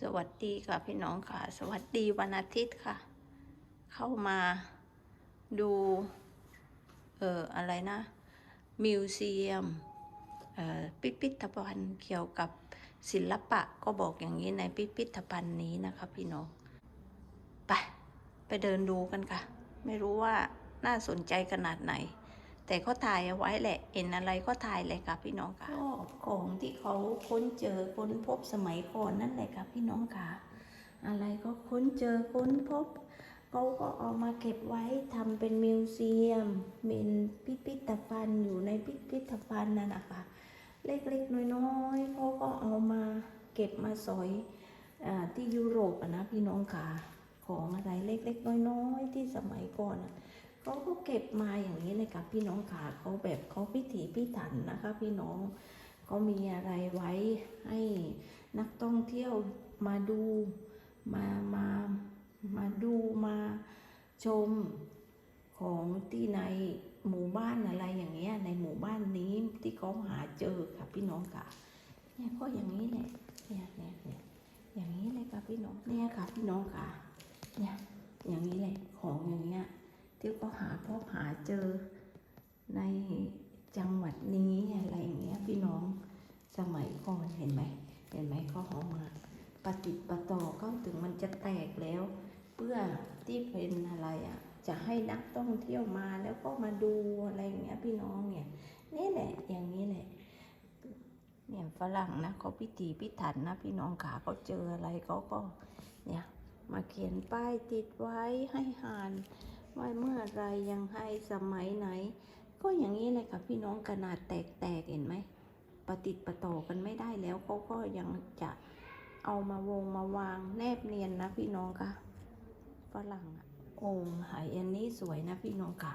สวัสดีค่ะพี่น้องค่ะ สวัสดีวันอาทิตย์ค่ะ เข้ามาดู เอ่ออะไรนะ มิวเซียมเอ่อพิพิธภัณฑ์เกี่ยวกับศิลปะก็บอกอย่างนี้ในพิพิธภัณฑ์นี้นะคะพี่น้อง ไป ไปเดินดูกันค่ะ ไม่รู้ว่าน่าสนใจขนาดไหน แต่เขาถ่ายเอาไว้แหละ เห็นอะไรก็ถ่ายเลยค่ะพี่น้องค่ะก็ของที่เขาค้นเจอค้นพบสมัยก่อนนั่นแหละค่ะพี่น้องค่ะ อะไรก็ค้นเจอค้นพบเขาก็เอามาเก็บไว้ทำเป็นมิวเซียมเป็นพิพิธภัณฑ์อยู่ในพิพิธภัณฑ์นั่นนะคะเล็กๆน้อยๆเขาก็เอามาเก็บมาสอยอที่ยุโรปนะพี่น้องค่ะของอะไรเล็กๆน้อยๆที่สมัยก่อนอะ เขาก็เก็บมาอย่างนี้เลยค่ะพี่น้องค่ะเขาแบบเขาพิถีพิถันนะคะ พี่น้องเขามีอะไรไว้ให้นักท่องเที่ยวมาดูมามามาดูมาชมของที่ในหมู่บ้านอะไรอย่างเงี้ยในหมู่บ้านนี้ที่เขาหาเจอค่ะพี่น้องค่ะเนี่ยก็อย่างนี้แหละเนี่ยเนี่ยเนี่ยอย่างนี้เลยค่ะพี่น้องเนี่ยค่ะพี่น้องค่ะเนี่ยอย่างนี้เลยของอย่างเงี้ย ที่เขาหาพบหาเจอในจังหวัดนี้อะไรอย่างเงี้ยพี่น้องสมัยก่อนเห็นไหมเห็นไหมเขาเอมาปฏิประต่อก็ถึงมันจะแตกแล้ว เพื่อที่เป็นอะไรอะจะให้นักท่องเที่ยวมาแล้วก็มาดูอะไรอย่างเงี้ยพี่น้องเนี่ยนี่แหละอย่างนี้แหละเนี่ยฝรั่งนะเขาพิถีพิถันนะพี่น้องขาเขาเจออะไรเขาก็เนี่ยมาเขียนป้ายติดไว้ให้หาน ว่าเมื่อไรยังให้สมัยไหน ก็อย่างนี้เลยค่ะพี่น้องขนาดแตกๆเห็นไหมปฏิดประต่อกันไม่ได้แล้วเขาก็ยังจะเอามาวงมาวางแนบเนียนนะพี่น้องค่ะฝรั่งอะองค์ไหอันนี้สวยนะพี่น้องค่ะ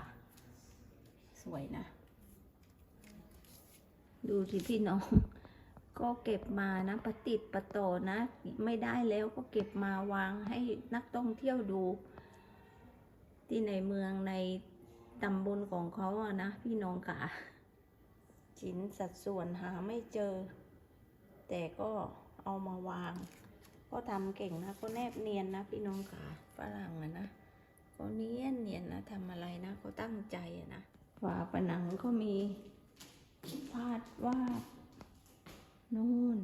สวยนะ ดูสิพี่น้อง ก็เก็บมานะประติประต่อนะ ไม่ได้แล้วก็เก็บมาวางให้นักท่องเที่ยวดู ที่ในเมืองในตำบลของเขาอะนะพี่น้องค่ะชิ้นสัดส่วนหาไม่เจอ แต่ก็เอามาวาง ก็ทำเก่งนะก็แนบเนียนนะพี่น้องค่ะฝรั่งอะนะก็เนียนเนียนนะทำอะไรนะเขาตั้งใจอะนะฝาผนังก็มีวาดวาดนู่น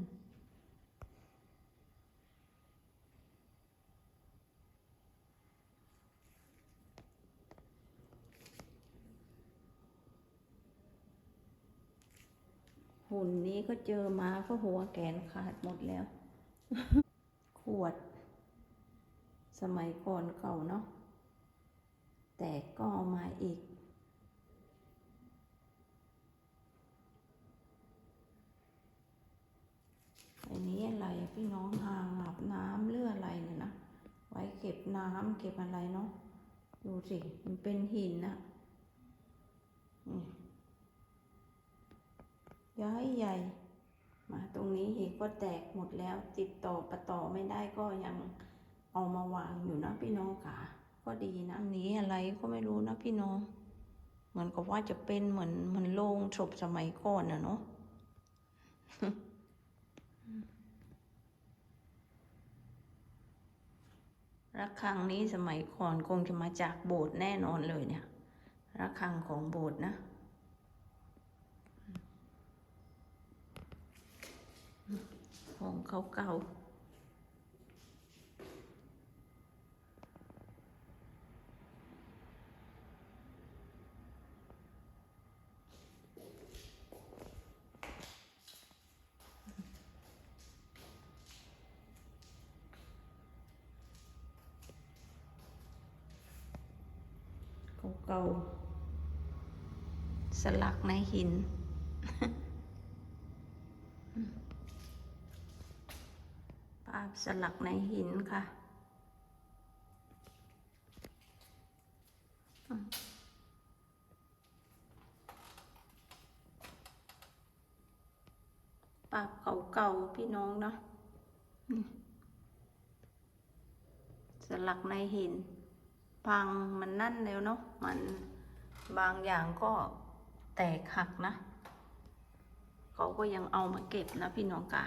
หุ่นนี้ก็เจอมาก็หัวแขนขาดหมดแล้ว ขวด สมัยก่อนเก่าเนาะแต่ก็มาอีก อันนี้อะไรพี่น้องหางอาบน้ำเลืออะไรเนี่ยนะ ไว้เก็บน้ำเก็บอะไรเนาะ ดูสิ มันเป็นหินนะนี่ ย้ายใหญ่ มาตรงนี้หินก็แตกหมดแล้วติดต่อประต่อไม่ได้ก็ยังเอามาวางอยู่นะพี่น้องค่ะ ก็ดีนะนี้อะไรก็ไม่รู้นะพี่น้อง เหมือนกับว่าจะเป็นเหมือนเหมือนโรงศพสมัยก่อนอะเนาะระฆังนี้สมัยก่อนคงจะมาจากโบสถ์แน่นอนเลยเนี่ยระฆังของโบสถ์นะ ของเขาเก่าเก่าๆสลักในหิน ภาพ สลักในหินค่ะอืมภาพเก่าๆพี่น้องเนาะสลักในหินพังมันนั่นแล้วเนาะมันบางอย่างก็แตกหักนะ เขาก็ยังเอามาเก็บนะพี่น้องกา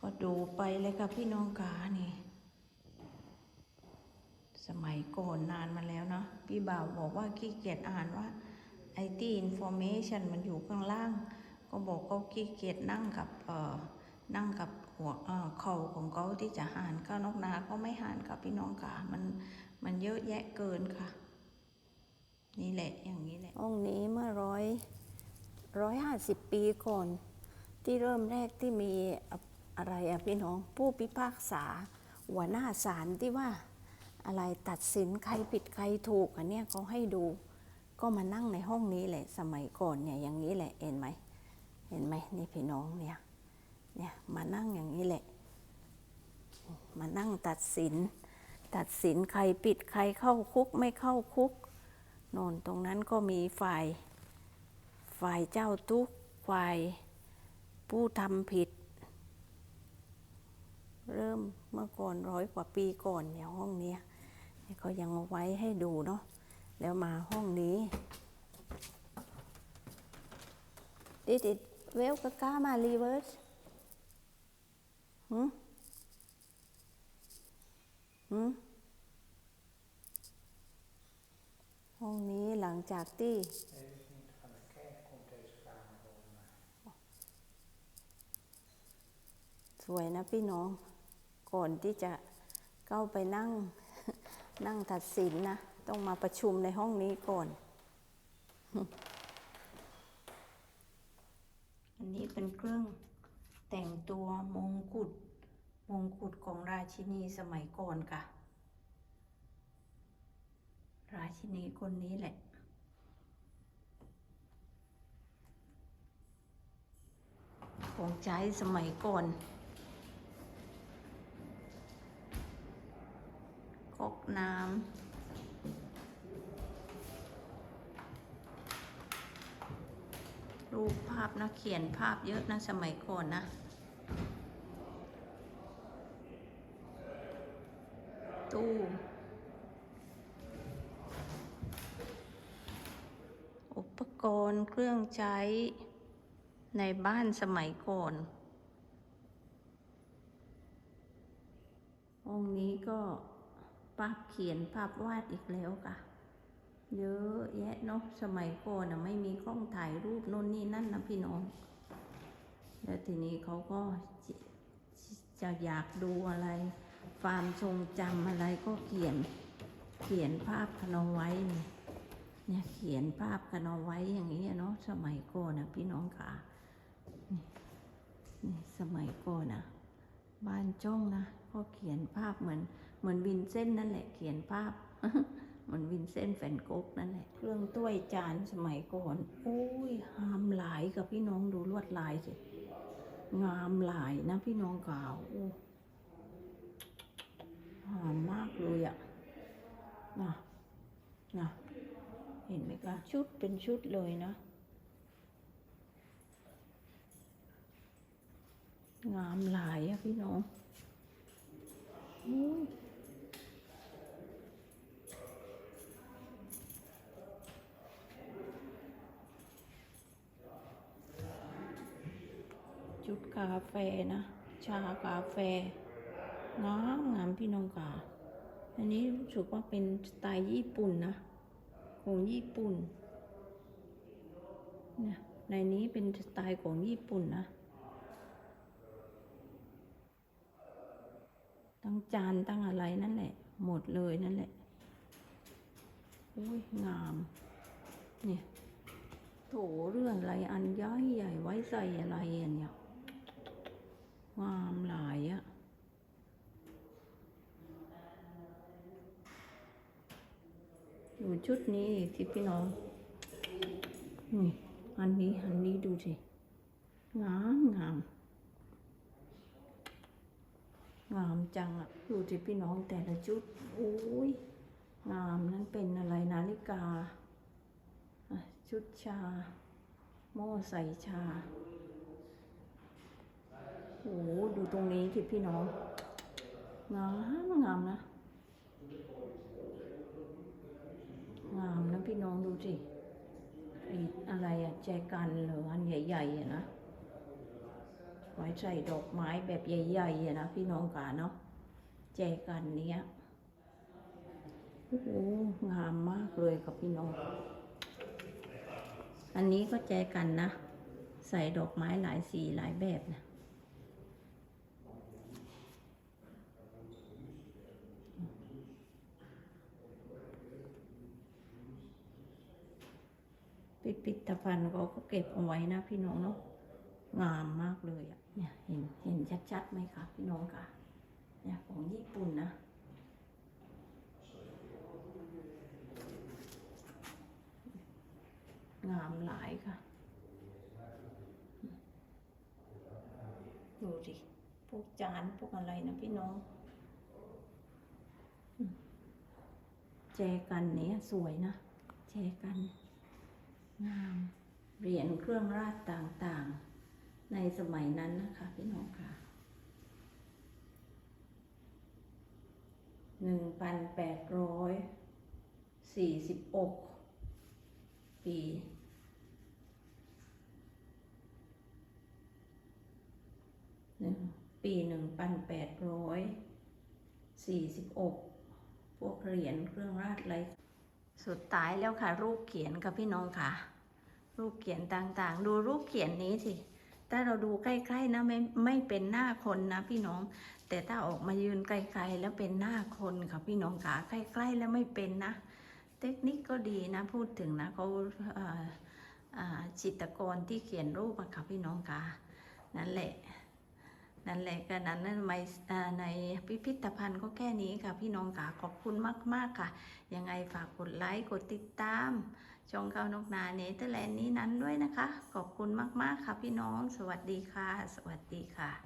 ก็ ดูไปเลยค่ะพี่น้องกานี่ สมัยก่อนนานมาแล้วเนาะพี่บ่าวบอกว่าขี้เกียจอ่านว่าไอที่อินโฟเมชันมันอยู่ข้างล่าง ก็บอกก็ขี้เกียจนั่งกับเอ่อนั่งกับหัวเอ่อเข่าของเขาที่จะอ่านก็นกนาก็ไม่อ่านกับพี่น้องกามันมันเยอะแยะเกินค่ะ นี่แหละอย่างนี้แหละห้องนี้เมื่อร้อยร้อยห้าสิบปีก่อน ที่เริ่มแรกที่มี อะไรอะพี่น้องผู้พิพากษา หัวหน้าศาลที่ว่าอะไรตัดสินใครผิดใครถูกอันเนี้ยเขาให้ดู ก็มานั่งในห้องนี้แหละสมัยก่อนเนี่ยอย่างนี้แหละเห็นไหมเห็นไหมนี่พี่น้องเนี่ยเนี่ยมานั่งอย่างนี้แหละ มานั่งตัดสิน ตัดสินใครผิดใครเข้าคุกไม่เข้าคุกโนนตรงนั้นก็มีฝ่าย ฝ่ายเจ้าทุกฝ่ายผู้ทำผิด เริ่มเมื่อก่อนร้อยกว่าปีก่อนเนี่ยห้องเนี้ยเขายังเอาไว้ให้ดูเนาะแล้วมาห้องนี้ดิดิเวลกก้ามารีเวิร์สหืมหืมห้องนี้หลังจากที่สวยนะพี่น้อง ก่อนที่จะเข้าไปนั่งนั่งตัดสินนะ ต้องมาประชุมในห้องนี้ก่อน อันนี้เป็นเครื่องแต่งตัวมงกุฎมงกุฎของราชินีสมัยก่อนค่ะ ราชินีคนนี้แหละของใช้สมัยก่อน ก๊อกน้ำรูปภาพนะเขียนภาพเยอะนะสมัยก่อนนะตู้อุปกรณ์เครื่องใช้ในบ้านสมัยก่อนองค์นี้ก็ ภาพเขียนภาพวาดอีกแล้วค่ะ เยอะแยะเนาะสมัยก่อนนะไม่มีกล้องถ่ายรูปโน่นนี่นั่นนะพี่น้อง แล้วทีนี้เขาก็จะจะอยากดูอะไร ความทรงจำอะไรก็เขียนเขียนภาพกันเอาไว้เนี่ยเขียนภาพกันเอาไว้อย่างนี้เนาะสมัยก่อนนะพี่น้องค่ะนี่นี่สมัยก่อนนะบ้านจ้องนะก็เขียนภาพเหมือน เหมือนวินเส้นนั่นแหละ เขียนภาพเหมือนวินเส้นแฟนโก๊กนั่นแหละ เครื่องถ้วยจานสมัยก่อนโอ้ยหามหลายกับพี่น้องดูลวดลายสิงามหลายนะพี่น้องกล่าวโอ้หามมากเลยอะนะนะเห็นไหมคะชุดเป็นชุดเลยนะ งามหลายอะพี่น้อง อุ้ยจุดกาแฟนะ ชากาแฟงามงามพี่น้องกาอันนี้รู้สึกว่าเป็นสไตล์ญี่ปุ่นนะ ของญี่ปุ่นเนี่ยในนี้เป็นสไตล์ของญี่ปุ่นนะ ตั้งจานตั้งอะไรนั่นแหละ หมดเลยนั่นแหละอุ้ยงาม เนี่ยโถเรื่องอะไรอันย้อยใหญ่ไว้ใส่อะไรอันเนี่ย งามหลายอะอยู่ชุดนี้ที่พี่น้อง นี่ อันนี้อันนี้ดูสิ งามงาม งามจังอะดูที่พี่น้องแต่ละชุด โอ้ย งามนั้นเป็นอะไรนาฬิกา ชุดชาหม้อใส่ชา โอ้โหดูตรงนี้ที่พี่น้อง งามงามนะ งามนะพี่น้องดูสิไอ้อะไรอะแจกันหรืออันใหญ่ๆอะนะไว้ใส่ดอกไม้แบบใหญ่ๆอะนะพี่น้องกาเนาะแจกันเนี้ยโอ้โหงามมากเลยครับพี่น้อง อันนี้ก็แจกันนะ ใส่ดอกไม้หลายสีหลายแบบนะ พิ พิธภัณฑ์เขาก็เก็บเอาไว้นะพี่น้องเนาะงามมากเลยอะเนี่ยเห็นเห็นชัดๆไหมคะพี่น้องคะเนี่ยของญี่ปุ่นนะงามหลายค่ะ ดูดิ พวกจานพวกอะไรนะพี่น้อง แจกันเนี้ยสวยนะ แจกัน งาม เหรียญเครื่องราชต่างๆ ในสมัยนั้นนะคะพี่น้องค่ะหนึ่งพันแปดร้อยสี่สิบอกปีหนึ่งปีหนึ่งพันแปดร้อยสี่สิบอกพวกเหรียญเครื่องราชอะไรสุดท้ายแล้วค่ะ รูปเขียนกับพี่น้องค่ะ รูปเขียนต่างๆ ดูรูปเขียนนี้สิถ้าเราดูใกล้ๆนะไม่ไม่เป็นหน้าคนนะพี่น้อง แต่ถ้าออกมายืนไกลๆแล้วเป็นหน้าคนค่ะพี่น้องค่ะใกล้ๆแล้วไม่เป็นนะ เทคนิคก็ดีนะพูดถึงนะเขาอ่ออ่าจิตกรที่เขียนรูปค่ะพี่น้องค่ะนั่นแหละนั่นแหละก็นั้นนั่นในพิพิธภัณฑ์ก็แค่นี้ค่ะพี่น้องค่ะขอบคุณมาก ๆ ค่ะ ยังไงฝากกดไลค์ กดติดตาม ช่องข้าวนกนาเนเธอร์แลนด์นี้นั้นด้วยนะคะ ขอบคุณมาก ๆ ค่ะพี่น้อง สวัสดีค่ะ สวัสดีค่ะ